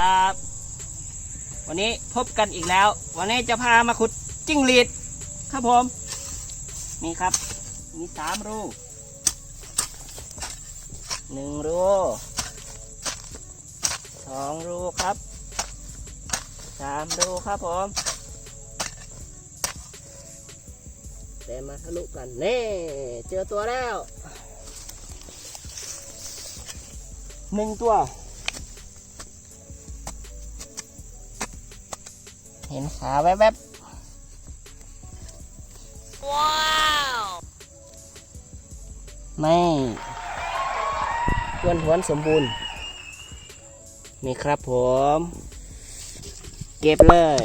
ครับ วันนี้พบกันอีกแล้ว วันนี้จะพามาขุดจิ้งหรีดครับผม นี่ครับ มีสามรูหนึ่งรูสองรูครับสามรูครับผมแต่มาทะลุกันเน่เจอตัวแล้วหนึ่งตัว เห็นขาแวบๆ ว้าวไม่อ้วนหวนสมบูรณ์ นี่ครับผม เก็บเลย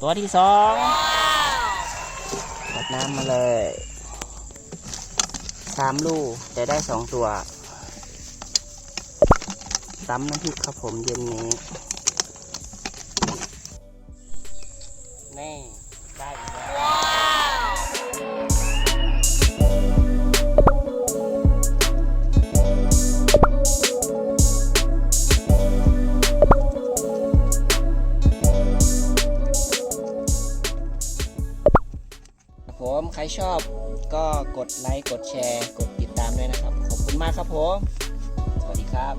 ตัวที่สองกดน้ำมาเลยสามลูกแต่ได้สองตัวตำน้ำพริกครับผมเย็นนี้ นี่ได้อีกแล้วผมใครชอบก็กดไลค์ กดแชร์ กดติดตามด้วยนะครับ ขอบคุณมากครับผม สวัสดีครับ